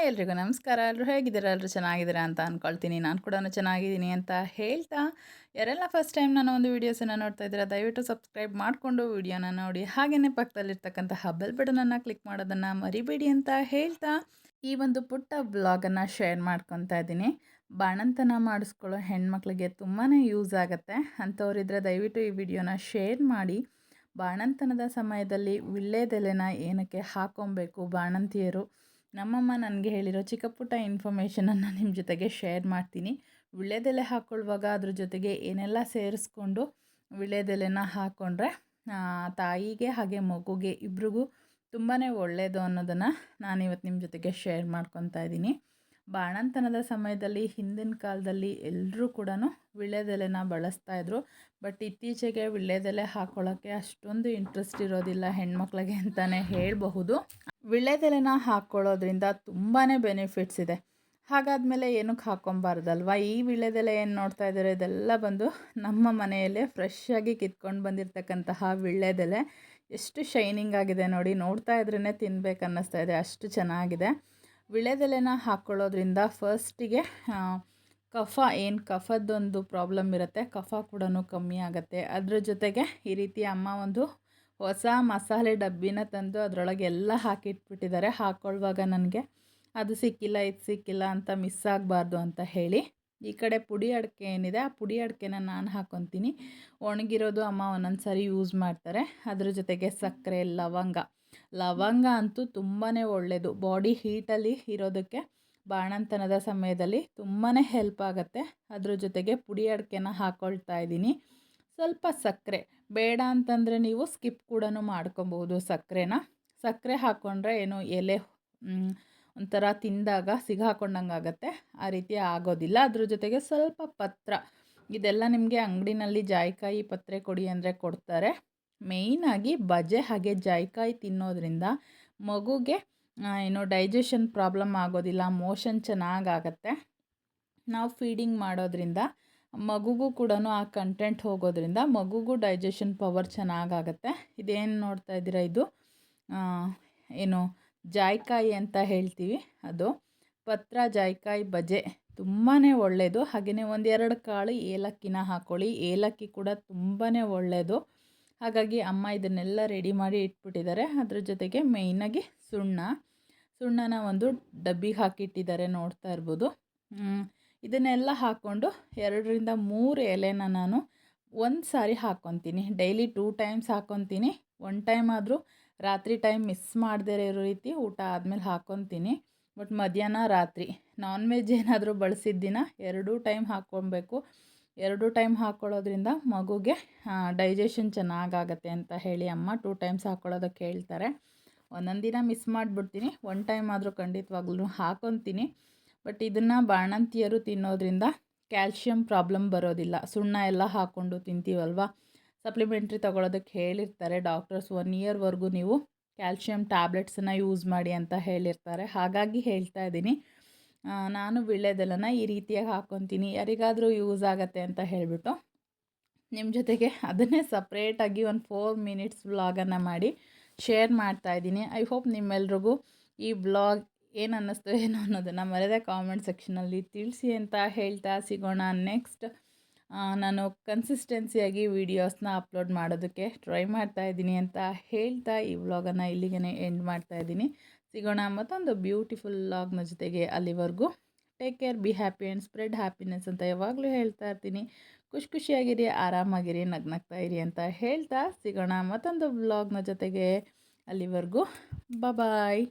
Hi ಎಲ್ರಿಗೂ ನಮಸ್ಕಾರ. ಎಲ್ಲರೂ ಹೇಗಿದ್ದೀರಾ? ಎಲ್ಲರೂ ಚೆನ್ನಾಗಿದ್ದೀರಾ ಅಂತ ಅಂದ್ಕೊಳ್ತೀನಿ ನಾನು ಕೂಡ ಚೆನ್ನಾಗಿದ್ದೀನಿ ಅಂತ ಹೇಳ್ತಾ ಯಾರೆಲ್ಲ ಫಸ್ಟ್ ಟೈಮ್ ನಾನು ಒಂದು ವೀಡಿಯೋಸನ್ನು ನೋಡ್ತಾ ಇದ್ದೀರಾ, ದಯವಿಟ್ಟು ಸಬ್ಸ್ಕ್ರೈಬ್ ಮಾಡಿಕೊಂಡು ವೀಡಿಯೋನ ನೋಡಿ. ಹಾಗೆಯೇ ಪಕ್ಕದಲ್ಲಿರ್ತಕ್ಕಂಥ ಹಬ್ಬಲ್ ಬಟನನ್ನು ಕ್ಲಿಕ್ ಮಾಡೋದನ್ನು ಮರಿಬೇಡಿ ಅಂತ ಹೇಳ್ತಾ ಈ ಒಂದು ಪುಟ್ಟ ಬ್ಲಾಗನ್ನು ಶೇರ್ ಮಾಡ್ಕೊತಾ ಇದ್ದೀನಿ. ಬಾಣಂತನ ಮಾಡಿಸ್ಕೊಳ್ಳೋ ಹೆಣ್ಮಕ್ಳಿಗೆ ತುಂಬಾ ಯೂಸ್ ಆಗುತ್ತೆ. ಅಂಥವ್ರಿದ್ರೆ ದಯವಿಟ್ಟು ಈ ವಿಡಿಯೋನ ಶೇರ್ ಮಾಡಿ. ಬಾಣಂತನದ ಸಮಯದಲ್ಲಿ ವಿಳ್ಳೆದೆಲೆನ ಏನಕ್ಕೆ ಹಾಕೊಬೇಕು? ಬಾಣಂತಿಯರು ನಮ್ಮಮ್ಮ ನನಗೆ ಹೇಳಿರೋ ಚಿಕ್ಕ ಪುಟ್ಟ ಇನ್ಫಾರ್ಮೇಷನನ್ನು ನಿಮ್ಮ ಜೊತೆಗೆ ಶೇರ್ ಮಾಡ್ತೀನಿ. ವಿಳ್ಯದೆಲೆ ಹಾಕ್ಕೊಳ್ಳುವಾಗ ಅದ್ರ ಜೊತೆಗೆ ಏನೆಲ್ಲ ಸೇರಿಸ್ಕೊಂಡು ವಿಳ್ಯದೆಲೆನ ಹಾಕ್ಕೊಂಡ್ರೆ ತಾಯಿಗೆ ಹಾಗೆ ಮಗುಗೆ ಇಬ್ರಿಗೂ ತುಂಬಾ ಒಳ್ಳೆಯದು ಅನ್ನೋದನ್ನು ನಾನಿವತ್ತು ನಿಮ್ಮ ಜೊತೆಗೆ ಶೇರ್ ಮಾಡ್ಕೊತಾ ಇದ್ದೀನಿ. ಬಾಣಂತನದ ಸಮಯದಲ್ಲಿ, ಹಿಂದಿನ ಕಾಲದಲ್ಲಿ ಎಲ್ಲರೂ ಕೂಡ ವಿಳ್ಯದೆಲೆನ ಬಳಸ್ತಾಯಿದ್ರು ಬಟ್ ಇತ್ತೀಚೆಗೆ ವಿಳ್ಯದೆಲೆ ಹಾಕ್ಕೊಳ್ಳೋಕ್ಕೆ ಅಷ್ಟೊಂದು ಇಂಟ್ರೆಸ್ಟ್ ಇರೋದಿಲ್ಲ ಹೆಣ್ಮಕ್ಳಿಗೆ ಅಂತಲೇ ಹೇಳಬಹುದು. ವಿಳ್ಯದೆಲೆನ ಹಾಕ್ಕೊಳ್ಳೋದ್ರಿಂದ ತುಂಬಾ ಬೆನಿಫಿಟ್ಸ್ ಇದೆ. ಹಾಗಾದಮೇಲೆ ಏನಕ್ಕೆ ಹಾಕ್ಕೊಬಾರ್ದಲ್ವಾ? ಈ ವೀಳ್ಯದೆಲೆ ಏನು ನೋಡ್ತಾ ಇದ್ದಾರೆ? ಇದೆಲ್ಲ ಬಂದು ನಮ್ಮ ಮನೆಯಲ್ಲೇ ಫ್ರೆಶ್ ಆಗಿ ಕಿತ್ಕೊಂಡು ಬಂದಿರತಕ್ಕಂತಹ ವೀಳ್ಯದೆಲೆ ಎಷ್ಟು ಶೈನಿಂಗ್ ಆಗಿದೆ ನೋಡಿ ನೋಡ್ತಾ ಇದ್ರೇ ತಿನ್ಬೇಕು ಅನ್ನಿಸ್ತಾ ಇದೆ. ಅಷ್ಟು ಚೆನ್ನಾಗಿದೆ. ವಿಳೆದೆಲೆನ ಹಾಕ್ಕೊಳ್ಳೋದ್ರಿಂದ ಫಸ್ಟಿಗೆ ಕಫ, ಏನು ಕಫದ್ದೊಂದು ಪ್ರಾಬ್ಲಮ್ ಇರುತ್ತೆ. ಕಫ ಕೂಡ ಕಮ್ಮಿ ಆಗುತ್ತೆ. ಅದ್ರ ಜೊತೆಗೆ ಈ ರೀತಿ ಅಮ್ಮ ಒಂದು ಹೊಸ ಮಸಾಲೆ ಡಬ್ಬಿನ ತಂದು ಅದರೊಳಗೆ ಎಲ್ಲ ಹಾಕಿಟ್ಬಿಟ್ಟಿದ್ದಾರೆ. ಹಾಕ್ಕೊಳ್ಳುವಾಗ ನನಗೆ, ಅದು ಸಿಕ್ಕಿಲ್ಲ, ಇದು ಸಿಕ್ಕಿಲ್ಲ, ಅಂತ ಮಿಸ್ ಆಗಬಾರ್ದು ಅಂತ ಹೇಳಿ, ಈ ಕಡೆ ಪುಡಿ ಅಡಿಕೆ ಏನಿದೆ, ಆ ಪುಡಿ ಅಡಿಕೆನ ನಾನು ಹಾಕ್ಕೊತೀನಿ ಒಣಗಿರೋದು ಅಮ್ಮ ಒಂದೊಂದು ಸಾರಿ ಯೂಸ್ ಮಾಡ್ತಾರೆ. ಅದ್ರ ಜೊತೆಗೆ ಸಕ್ಕರೆ, ಲವಂಗ. ಲವಂಗ ಅಂತೂ ತುಂಬಾ ಒಳ್ಳೆಯದು ಬಾಡಿ ಹೀಟಲ್ಲಿ ಇರೋದಕ್ಕೆ ಬಾಣಂತನದ ಸಮಯದಲ್ಲಿ ತುಂಬಾ ಹೆಲ್ಪ್ ಆಗುತ್ತೆ. ಅದ್ರ ಜೊತೆಗೆ ಪುಡಿ ಅಡಿಕೆನ ಹಾಕ್ಕೊಳ್ತಾ ಇದ್ದೀನಿ. ಸ್ವಲ್ಪ ಸಕ್ಕರೆ. ಬೇಡ ಅಂತಂದರೆ ನೀವು ಸ್ಕಿಪ್ ಕೂಡ ಮಾಡ್ಕೊಬೋದು ಸಕ್ಕರೆನ. ಸಕ್ಕರೆ ಹಾಕ್ಕೊಂಡ್ರೆ ಏನು ಎಲೆ ಒಂಥರ ತಿಂದಾಗ ಸಿಗಾಕೊಂಡಂಗೆ ಆಗುತ್ತೆ. ಆ ರೀತಿ ಆಗೋದಿಲ್ಲ. ಅದ್ರ ಜೊತೆಗೆ ಸ್ವಲ್ಪ ಪತ್ರ. ಇದೆಲ್ಲ ನಿಮಗೆ ಅಂಗಡಿನಲ್ಲಿ ಜಾಯಿಕಾಯಿ ಪತ್ರೆ ಕೊಡಿ ಅಂದರೆ ಕೊಡ್ತಾರೆ. ಮೇಯ್ನಾಗಿ ಬಜೆ ಹಾಗೆ ಜಾಯಿಕಾಯಿ ತಿನ್ನೋದ್ರಿಂದ ಮಗುಗೆ ಏನು ಡೈಜೆಷನ್ ಪ್ರಾಬ್ಲಮ್ ಆಗೋದಿಲ್ಲ ಮೋಷನ್ ಚೆನ್ನಾಗಾಗತ್ತೆ ನಾವು ಫೀಡಿಂಗ್ ಮಾಡೋದ್ರಿಂದ ಮಗುಗೂ ಕೂಡ ಆ ಕಂಟೆಂಟ್ ಹೋಗೋದ್ರಿಂದ ಮಗುಗೂ ಡೈಜೆಷನ್ ಪವರ್ ಚೆನ್ನಾಗಾಗತ್ತೆ. ಇದೇನು ನೋಡ್ತಾ ಇದ್ದೀರಾ ಇದು? ಏನು ಜಾಯ್ಕಾಯಿ ಅಂತ ಹೇಳ್ತೀವಿ ಅದು. ಪತ್ರ, ಜಾಯ್ಕಾಯಿ, ಬಜೆ ತುಂಬಾ ಒಳ್ಳೆಯದು ಹಾಗೆಯೇ ಒಂದೆರಡು ಕಾಳು ಏಲಕ್ಕಿನ ಹಾಕ್ಕೊಳ್ಳಿ ಏಲಕ್ಕಿ ಕೂಡ ತುಂಬಾ ಒಳ್ಳೆಯದು ಹಾಗಾಗಿ ಅಮ್ಮ ಇದನ್ನೆಲ್ಲ ರೆಡಿ ಮಾಡಿ ಇಟ್ಬಿಟ್ಟಿದ್ದಾರೆ. ಅದ್ರ ಜೊತೆಗೆ ಮೇಯ್ನಾಗಿ ಸುಣ್ಣ. ಸುಣ್ಣನ ಒಂದು ಡಬ್ಬಿಗೆ ಹಾಕಿಟ್ಟಿದ್ದಾರೆ ನೋಡ್ತಾ ಇರ್ಬೋದು. ಇದನ್ನೆಲ್ಲ ಹಾಕ್ಕೊಂಡು ಎರಡರಿಂದ ಮೂರು ಎಲೆನ ನಾನು ಒಂದು ಸಾರಿ ಹಾಕ್ಕೊತೀನಿ ಡೈಲಿ ಟೂ ಟೈಮ್ಸ್ ಹಾಕ್ಕೊತೀನಿ ಒನ್ ಟೈಮ್ ಆದರೂ ರಾತ್ರಿ ಟೈಮ್ ಮಿಸ್ ಮಾಡದೇ ಇರೋ ರೀತಿ ಊಟ ಆದಮೇಲೆ ಹಾಕ್ಕೊತೀನಿ ಬಟ್ ಮಧ್ಯಾಹ್ನ ರಾತ್ರಿ ನಾನ್ ವೆಜ್ ಏನಾದರೂ ಬಳಸಿದ ದಿನ ಎರಡೂ ಟೈಮ್ ಹಾಕ್ಕೊಬೇಕು. ಎರಡೂ ಟೈಮ್ ಹಾಕ್ಕೊಳ್ಳೋದ್ರಿಂದ ಮಗುಗೆ ಡೈಜೆಷನ್ ಚೆನ್ನಾಗಾಗತ್ತೆ ಅಂತ ಹೇಳಿ ಅಮ್ಮ ಟೂ ಟೈಮ್ಸ್ ಹಾಕ್ಕೊಳ್ಳೋದಕ್ಕೆ ಹೇಳ್ತಾರೆ ಒಂದೊಂದು ದಿನ ಮಿಸ್ ಮಾಡಿಬಿಡ್ತೀನಿ. ಒನ್ ಟೈಮ್ ಆದರೂ ಖಂಡಿತವಾಗ್ಲೂ ಹಾಕೊತೀನಿ. ಬಟ್ ಇದನ್ನು ಬಾಣಂತಿಯರು ತಿನ್ನೋದ್ರಿಂದ ಕ್ಯಾಲ್ಶಿಯಂ ಪ್ರಾಬ್ಲಮ್ ಬರೋದಿಲ್ಲ. ಸುಣ್ಣ ಎಲ್ಲ ಹಾಕ್ಕೊಂಡು ತಿಂತೀವಲ್ವ? ಸಪ್ಲಿಮೆಂಟ್ರಿ ತೊಗೊಳೋದಕ್ಕೆ ಹೇಳಿರ್ತಾರೆ ಡಾಕ್ಟರ್ಸ್ ಒನ್ ಇಯರ್ವರೆಗೂ ನೀವು ಕ್ಯಾಲ್ಶಿಯಂ ಟ್ಯಾಬ್ಲೆಟ್ಸನ್ನು ಯೂಸ್ ಮಾಡಿ ಅಂತ ಹೇಳಿರ್ತಾರೆ. ಹಾಗಾಗಿ ಹೇಳ್ತಾ ಇದ್ದೀನಿ. ನಾನು ವಿಳ್ಳೆದೆಲ್ಲನ ಈ ರೀತಿಯಾಗಿ ಹಾಕ್ಕೊತೀನಿ ಯಾರಿಗಾದರೂ ಯೂಸ್ ಆಗುತ್ತೆ ಅಂತ ಹೇಳಿಬಿಟ್ಟು ನಿಮ್ಮ ಜೊತೆಗೆ ಅದನ್ನೇ ಸಪ್ರೇಟಾಗಿ ಒಂದು ಫೋರ್ ಮಿನಿಟ್ಸ್ ವ್ಲಾಗನ್ನು ಮಾಡಿ ಶೇರ್ ಮಾಡ್ತಾ ಇದ್ದೀನಿ. ಐ ಹೋಪ್ ನಿಮ್ಮೆಲ್ರಿಗೂ ಈ ವ್ಲಾಗ್ ಏನು ಅನ್ನಿಸ್ತು ಏನೋ ಅನ್ನೋದನ್ನು ಮರೆದ ಕಾಮೆಂಟ್ ಸೆಕ್ಷನಲ್ಲಿ ತಿಳಿಸಿ ಅಂತ ಹೇಳ್ತಾ ಸಿಗೋಣ ನೆಕ್ಸ್ಟ್ ನಾನು ಕನ್ಸಿಸ್ಟೆನ್ಸಿಯಾಗಿ ವೀಡಿಯೋಸ್ನ ಅಪ್ಲೋಡ್ ಮಾಡೋದಕ್ಕೆ ಟ್ರೈ ಮಾಡ್ತಾ ಇದ್ದೀನಿ ಅಂತ ಹೇಳ್ತಾ ಈ ವ್ಲಾಗನ್ನು ಇಲ್ಲಿಗೆ ಎಂಡ್ ಮಾಡ್ತಾ ಇದ್ದೀನಿ. ಸಿಗೋಣ ಮತ್ತೊಂದು ಬ್ಯೂಟಿಫುಲ್ ವ್ಲಾಗ್ನ ಜೊತೆಗೆ ಅಲ್ಲಿವರೆಗೂ. Take care be happy and spread happiness ಅಂತ ಯಾವಾಗಲೂ ಹೇಳ್ತಾ ಇರ್ತೀನಿ. ಖುಷಿ ಖುಷಿಯಾಗಿರಿ, ಆರಾಮಾಗಿರಿ, ನಗ್ನಗ್ತಾ ಇರಿ ಅಂತ ಹೇಳ್ತಾ ಸಿಗೋಣ ಮತ್ತೊಂದು ವ್ಲಾಗ್ನ ಜೊತೆಗೆ ಅಲ್ಲಿವರೆಗೂ. ಬಾಯ್